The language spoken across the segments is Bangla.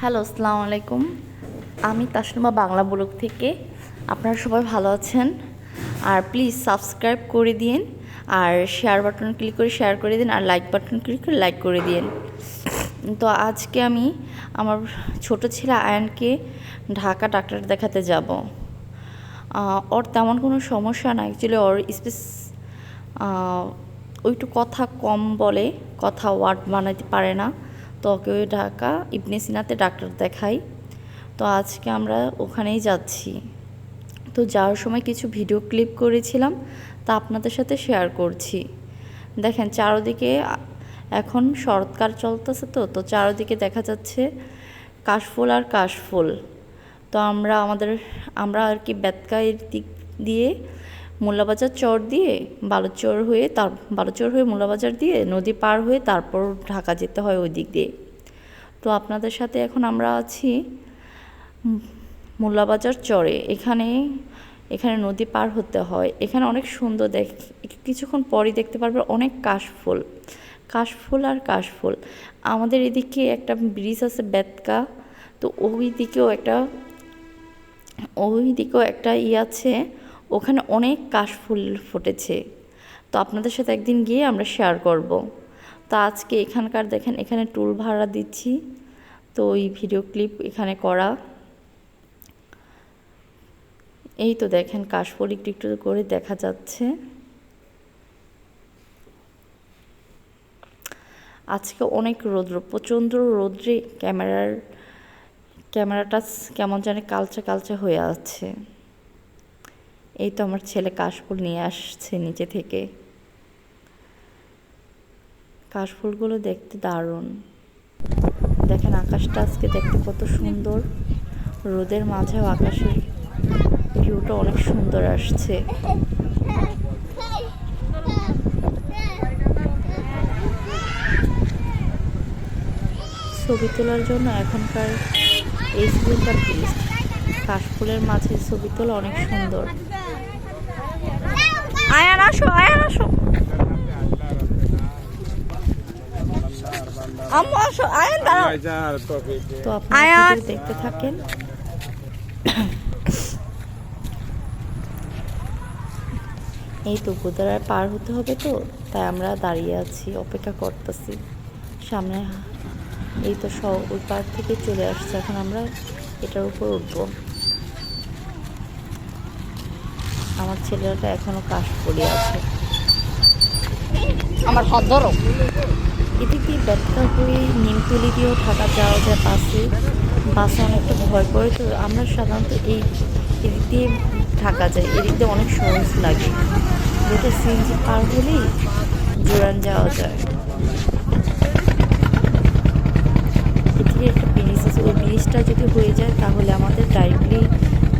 হ্যালো, আসসালামু আলাইকুম। আমি তাসনুমা বাংলা ব্লগ থেকে। আপনারা সবাই ভালো আছেন? আর প্লিজ সাবস্ক্রাইব করে দিন, আর শেয়ার বাটন ক্লিক করে শেয়ার করে দিন, আর লাইক বাটন ক্লিক করে লাইক করে দিন। তো আজকে আমি আমার ছোট ছেলে আয়নকে ঢাকা ডাক্তার দেখাতে যাব। ওর তেমন কোনো সমস্যা না অ্যাকচুয়ালি ওর স্পেস ওইটু কথা কম বলে, কথা ওয়ার্ড বানাতে পারে না। তো ওই ঢাকা, ইবনে সিনাতে ডাক্তার দেখাই। তো আজকে আমরা ওখানেই যাচ্ছি। তো যাওয়ার সময় কিছু ভিডিও ক্লিপ করেছিলাম, তা আপনাদের সাথে শেয়ার করছি। দেখেন, চারোদিকে এখন শরৎকাল চলতেছে তো তো চারোদিকে দেখা যাচ্ছে কাশফুল আর কাশফুল। তো আমরা আমাদের, আমরা আর কি বেতকায়ের দিক দিয়ে মোল্লাবাজার চর দিয়ে বালুচর হয়ে তার, বালুচর হয়ে মোল্লাবাজার দিয়ে নদী পার হয়ে তারপর ঢাকা যেতে হয় ওই দিক দিয়ে। তো আপনাদের সাথে এখন আমরা আছি মোল্লাবাজার চরে। এখানে এখানে নদী পার হতে হয়। এখানে অনেক সুন্দর দেখ, কিছুক্ষণ পরই দেখতে পারবে অনেক কাশফুল। কাশফুল আর কাশফুল। আমাদের এদিকে একটা ব্রিজ আছে বেতকা। তো ওই দিকেও একটা ওই দিকেও একটা ই আছে। ওখানে অনেক কাশফুল ফুটেছে। তো আপনাদের সাথে একদিন গিয়ে আমরা শেয়ার করব। তো আজকে এখানকার দেখেন, এখানে টুল ভাড়া দিচ্ছি। তো ওই ভিডিও ক্লিপ এখানে করা। এই তো দেখেন, কাশফুল একটু একটু করে দেখা যাচ্ছে। আজকে অনেক রৌদ্র, প্রচণ্ড রৌদ্রে ক্যামেরার, ক্যামেরাটা কেমন জানি কালচে কালচে হয়ে আছে। এই তো আমার ছেলে কাশফুল নিয়ে আসছে নিচে থেকে। কাশফুলগুলো দেখতে দারুণ। দেখেন আকাশটা আজকে দেখতে কত সুন্দর। রোদের মাঝেও আকাশের ভিউটা অনেক সুন্দর আসছে। ছবি তোলার জন্য এখনকার এই সিজনটা বেস্ট কাশফুলের মাঝে ছবি তোলা অনেক সুন্দর। আয়ান আসো আয়ান আসো। আম্মু আসো আয়ান দাঁড়াও। তো আয়ান। দেখতে থাকেন। এই তো গোদারায় পার হতে হবে তো তাই আমরা দাঁড়িয়ে আছি অপেক্ষা করতেছি। সামনে এই তো সব ওই পার থেকে চলে আসছে এখন আমরা এটার উপর উঠবো। আমার ছেলেটা এখনও কাশ পড়ে আছে। আমার হাত ধরো। এদিক দিয়ে ব্যথা হয়ে নিমতলি দিয়েও থাকা যাওয়া যায় বাসে বাসে অনেকটা ভয় করে। তো আমরা সাধারণত এই এদিক দিয়ে থাকা যায়। এদিক দিয়ে অনেক সহজ লাগে। যেটা সিএনজি পার হলেই জোরান যাওয়া যায়। এদিকে একটা ব্রিজ আছে। ওই ব্রিজটা যদি হয়ে যায় তাহলে আমাদের ডাইরেক্টলি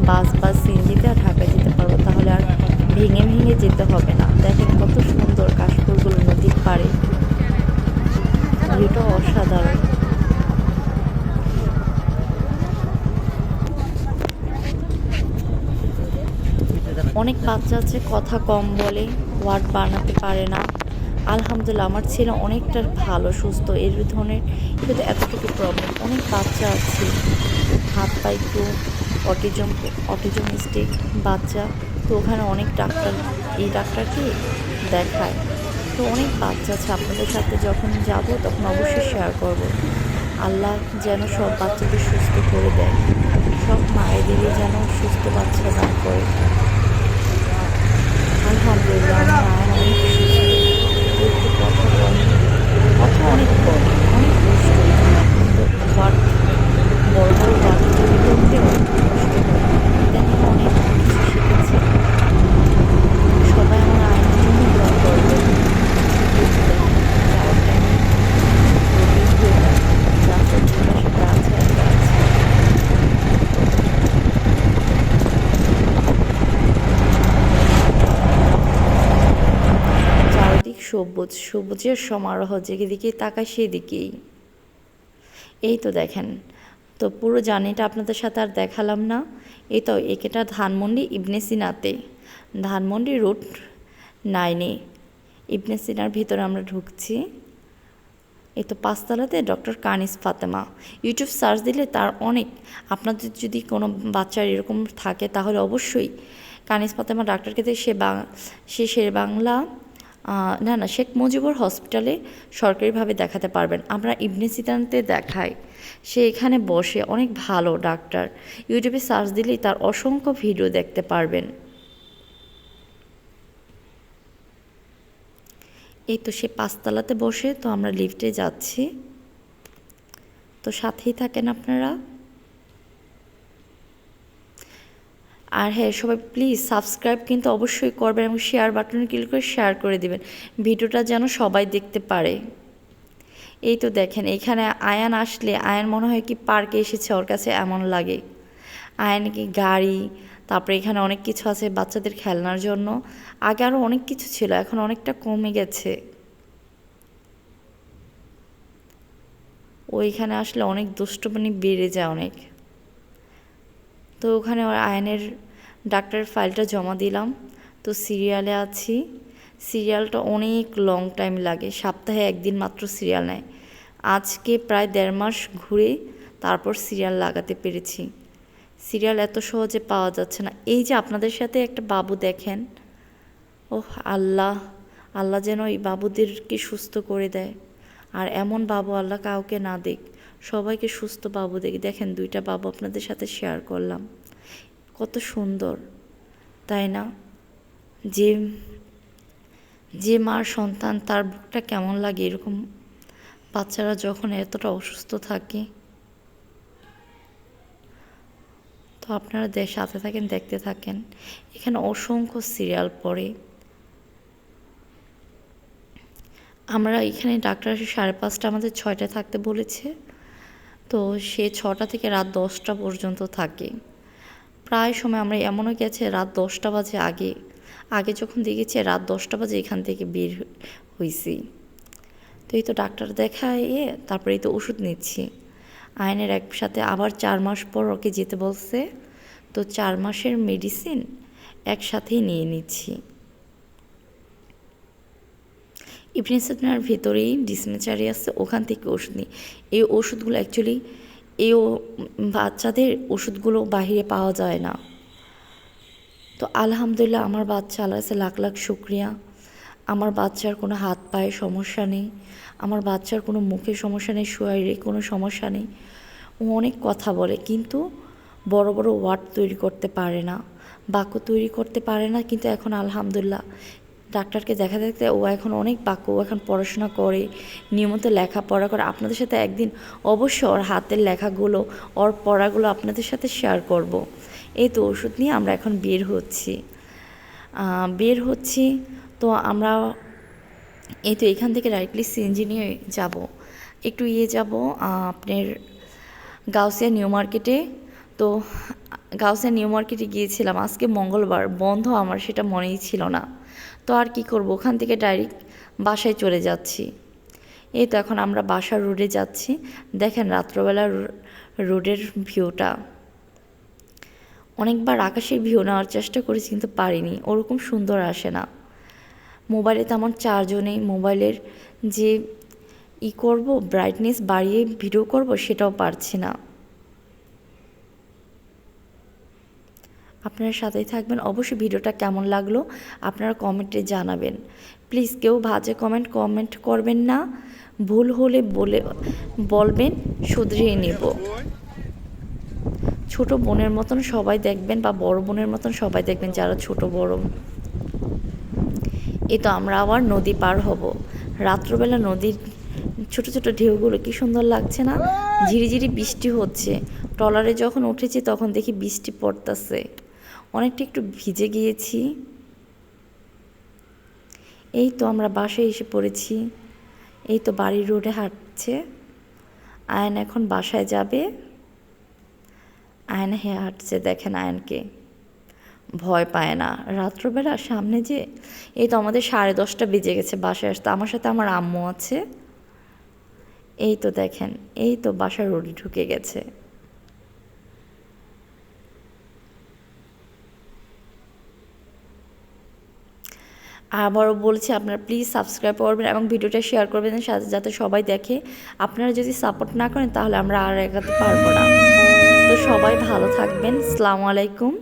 বাস বা সিএনজিতে আর ঢাকা যেতে পারব তাহলে আর ভেঙে ভেঙে যেতে হবে না। দেখেন কত সুন্দর কাশফুলগুলো নদীর পাড়ে। ভিউটা অসাধারণ। অনেক বাচ্চা আছে, কথা কম বলে, ওয়ার্ড বানাতে পারে না। আলহামদুলিল্লাহ, আমার ছেলে অনেকটা ভালো, সুস্থ। এর ধরনের কিন্তু এতটুকু প্রবলেম অনেক বাচ্চা আছে। হাত পা একটু অটিজম অটিজমিস্টিক বাচ্চা। তো ওখানে অনেক ডাক্তার, এই ডাক্তারকে দেখায়। তো অনেক বাচ্চা আছে আপনাদের সাথে যখন যাব তখন অবশ্যই শেয়ার করব। আল্লাহ যেন সব বাচ্চাদের সুস্থ করে দেয়। সব মায়েদেরই যেন সুস্থ বাচ্চা দান করে। অনেক সুস্থ। কথা অনেক বলে অনেক বড় বড় তৈরি করতে অনেক কষ্ট হয় দেখেন অনেক কিছু শিখেছে সবাই আমার আয়নের জন্য দোয়া করবে যাওয়ার টাইমে রাস্তার ছোট সেটা আছে একটা আছে চারদিক সবুজ, সবুজের সমারোহ যেদিকেই তাকায় সেদিকেই। এই তো দেখেন, তো পুরো জার্নিটা আপনাদের সাথে আর দেখালাম না। এই তো একেটা ধানমন্ডি, ইবনে সিনাতে। ধানমন্ডি রুট নাইনে ইবনে সিনার ভিতরে আমরা ঢুকছি। এই তো পাঁচতলাতে doctor Kanis Fatema. YouTube search দিলে তার অনেক। আপনাদের যদি কোনো বাচ্চার এরকম থাকে তাহলে অবশ্যই কানিস ফাতেমা ডাক্তারকে সে বা, সে শের বাংলা না না, শেখ মুজিবুর হসপিটালে সরকারিভাবে দেখাতে পারবেন। আমরা ইবনে সিতানতে দেখাই। সে এখানে বসে, অনেক ভালো ডাক্তার। ইউটিউবে সার্চ দিলেই তার অসংখ্য ভিডিও দেখতে পারবেন। এই তো সে পাঁচতলাতে বসে, তো আমরা লিফটে যাচ্ছি। তো সাথেই থাকেন আপনারা। আর হ্যাঁ সবাই প্লিজ সাবস্ক্রাইব কিন্তু অবশ্যই করবেন এবং শেয়ার বাটনে ক্লিক করে শেয়ার করে দিবেন। ভিডিওটা যেন সবাই দেখতে পারে। এই তো দেখেন, এখানে আয়ান আসলে, আয়ান মনে হয় কি পার্কে এসেছে, ওর কাছে এমন লাগে। আয়ান কি গাড়ি, তারপরে এখানে অনেক কিছু আছে বাচ্চাদের খেলনার জন্য। আগে আরও অনেক কিছু ছিল, এখন অনেকটা কমে গেছে। ওইখানে আসলে অনেক দুষ্টুমনি বেড়ে যায় অনেক। তো ওখানে ওর আয়নের ডাক্তারের ফাইলটা জমা দিলাম। তো সিরিয়ালে আছি। সিরিয়ালটা অনেক লং টাইম লাগে, সপ্তাহে একদিন মাত্র সিরিয়াল নেয়। আজকে প্রায় দেড় মাস ঘুরে তারপর সিরিয়াল লাগাতে পেরেছি। সিরিয়াল এত সহজে পাওয়া যাচ্ছে না। এই যে আপনাদের সাথে একটা বাবু দেখেন, ওহ আল্লাহ আল্লাহ যেন এই বাবুদেরকে সুস্থ করে দেয়। আর এমন বাবু আল্লাহ কাউকে না দেখ সবাইকে সুস্থ বাবু দেখি, দেখেন দুইটা বাবু আপনাদের সাথে শেয়ার করলাম। কত সুন্দর, তাই না? যে যে মার সন্তান, তার বুকটা কেমন লাগে এরকম বাচ্চারা যখন এতটা অসুস্থ থাকে? তো আপনারা সাথে থাকেন, দেখতে থাকেন। এখানে অসংখ্য সিরিয়াল পড়ে। আমরা এখানে ডাক্তার সাড়ে পাঁচটা, আমাদের ছয়টায় থাকতে বলেছে। তো সে ছটা থেকে রাত দশটা পর্যন্ত থাকে। প্রায় সময় আমরা এমনও গেছে রাত দশটা বাজে আগে আগে যখন দেখেছি রাত দশটা বাজে এখান থেকে বের হয়েছি তো এই তো ডাক্তার দেখায় এ তারপরে এই তো ওষুধ নিচ্ছি। আয়নের একসাথে আবার চার মাস পর ওকে যেতে বলছে। তো চার মাসের মেডিসিন একসাথেই নিয়ে নিচ্ছি। ইভনিসেটনার ভেতরেই ডিসপেন্সারি আছে, ওখান থেকে ওষুধ নিই। এই ওষুধগুলো অ্যাকচুয়ালি এই বাচ্চাদের ওষুধগুলো বাহিরে পাওয়া যায় না। তো আলহামদুলিল্লাহ আমার বাচ্চা আল্লাহ লাখ লাখ শুক্রিয়া। আমার বাচ্চার কোনো হাত পায়ে সমস্যা নেই, আমার বাচ্চার কোনো মুখে সমস্যা নেই, শরীরে কোনো সমস্যা নেই। ও অনেক কথা বলে কিন্তু বড় বড় ওয়ার্ড তৈরি করতে পারে না, বাক্য তৈরি করতে পারে না, কিন্তু এখন আলহামদুলিল্লাহ ডাক্তারকে দেখা দেখতে ও এখন অনেক বাক্য, ও এখন পড়াশোনা করে, নিয়মিত লেখাপড়া করে। আপনাদের সাথে একদিন অবশ্য ওর হাতের লেখাগুলো, ওর পড়াগুলো আপনাদের সাথে শেয়ার করব। এই তো ওষুধ নিয়ে আমরা এখন বের হচ্ছি। বের হচ্ছি। তো আমরা এই তো এখান থেকে ডাইরেক্টলি সিএনজি নিয়ে যাব। একটু ইয়ে যাব আপনার গাউসিয়া নিউ মার্কেটে। তো গাউসিয়া নিউ মার্কেটে গিয়েছিলাম। আজকে মঙ্গলবার, বন্ধ আমার, সেটা মনেই ছিল না। তো আর কি করব? ওখান থেকে ডাইরেক্ট বাসায় চলে যাচ্ছি। এই তো এখন আমরা বাসার রোডে যাচ্ছি। দেখেন রাত্রবেলা রোডের ভিউটা অনেকবার আকাশের ভিউ নেওয়ার চেষ্টা করেছি কিন্তু পারিনি। ওরকম সুন্দর আসে না। মোবাইলে তেমন চার্জও নেই। মোবাইলের যে ই করব ব্রাইটনেস বাড়িয়ে ভিডিও করব, সেটাও পারছি না। আপনারা সাথেই থাকবেন। অবশ্যই ভিডিওটা কেমন লাগল আপনারা কমেন্টে জানাবেন। প্লিজ কেউ বাজে কমেন্ট কমেন্ট করবেন না। ভুল হলে বলে, বলবেন, শুধরিয়ে নেব। ছোট বোনের মতন সবাই দেখবেন বা বড় বোনের মতন সবাই দেখবেন যারা ছোট বড়। এ তো আমরা আবার নদী পার হব। রাত্রবেলা নদীর ছোট ছোট ঢেউগুলো কি সুন্দর লাগছে না? ঝিরিঝিরি বৃষ্টি হচ্ছে। ট্রলারে যখন উঠেছি তখন দেখি বৃষ্টি পড়তেছে। অনেকটা একটু ভিজে গিয়েছি। এই তো আমরা বাসায় এসে পড়েছি। এই তো বাড়ির রোডে হাঁটছে। আয়ন এখন বাসায় যাবে। আয়ন হে হাঁটছে। দেখেন আয়নকে। ভয় পায় না। রাত্রবেলা সামনে যে, এই তো আমাদের সাড়ে দশটা বেজে গেছে বাসায় আসতে। আমার সাথে আমার আম্মু আছে। এই তো দেখেন, এই তো বাসার রোডে ঢুকে গেছে। আবারও বলছি, আপনারা প্লিজ সাবস্ক্রাইব করবেন এবং ভিডিওটা শেয়ার করবেন যাতে সবাই দেখে। আপনারা যদি সাপোর্ট না করেন, তাহলে আমরা আর এগাতে পারব না। তো সবাই ভালো থাকবেন। আসসালামু আলাইকুম।